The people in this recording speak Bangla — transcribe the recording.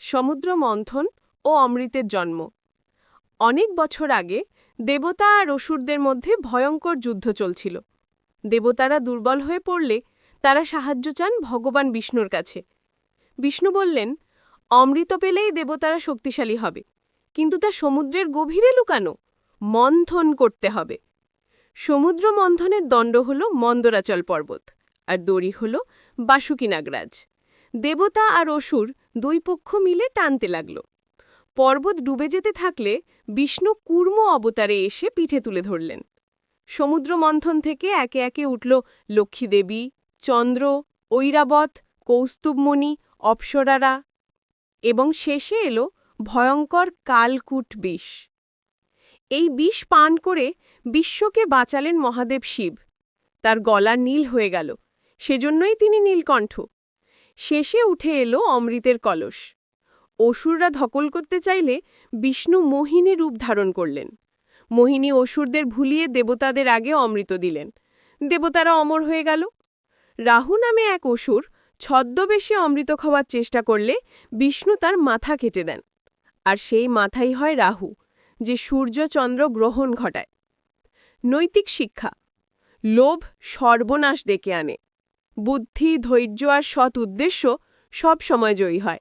সমুদ্র মন্থন ও অমৃতের জন্ম। অনেক বছর আগে দেবতা আর অসুরদের মধ্যে ভয়ঙ্কর যুদ্ধ চলছিল। দেবতারা দুর্বল হয়ে পড়লে তারা সাহায্য চান ভগবান বিষ্ণুর কাছে। বিষ্ণু বললেন, অমৃত পেলেই দেবতারা শক্তিশালী হবে, কিন্তু তা সমুদ্রের গভীরে লুকানো, মন্থন করতে হবে। সমুদ্র মন্থনের দণ্ড হল মন্দরাচল পর্বত, আর দড়ি হল বাসুকি নাগরাজ দেবতা আর অসুর দুই পক্ষ মিলে টানতে লাগল। পর্বত ডুবে যেতে থাকলে বিষ্ণু কূর্ম অবতারে এসে পিঠে তুলে ধরলেন। সমুদ্র মন্থন থেকে একে একে উঠল লক্ষ্মীদেবী, চন্দ্র, ঐরাবত, কৌস্তুভমণি, অপ্সরারা এবং শেষে এলো ভয়ঙ্কর কালকূট বিষ। এই বিষ পান করে বিশ্বকে বাঁচালেন মহাদেব শিব। তার গলা নীল হয়ে গেল। সেজন্যই তিনি নীলকণ্ঠ। শেষে উঠে এলো অমৃতের কলস। অসুররা ধকল করতে চাইলে বিষ্ণু মোহিনী রূপ ধারণ করলেন। মোহিনী অসুরদের ভুলিয়ে দেবতাদের আগে অমৃত দিলেন। দেবতারা অমর হয়ে গেল। রাহু নামে এক অসুর ছদ্মবেশে অমৃত খাওয়ার চেষ্টা করলে বিষ্ণু তার মাথা কেটে দেন। আর সেই মাথাই হয় রাহু, যে সূর্য চন্দ্র গ্রহণ ঘটায়। নৈতিক শিক্ষা, লোভ সর্বনাশ ডেকে আনে। বুদ্ধি ধৈর্য আর সৎ উদ্দেশ্য সব সময় জয়ী হয়।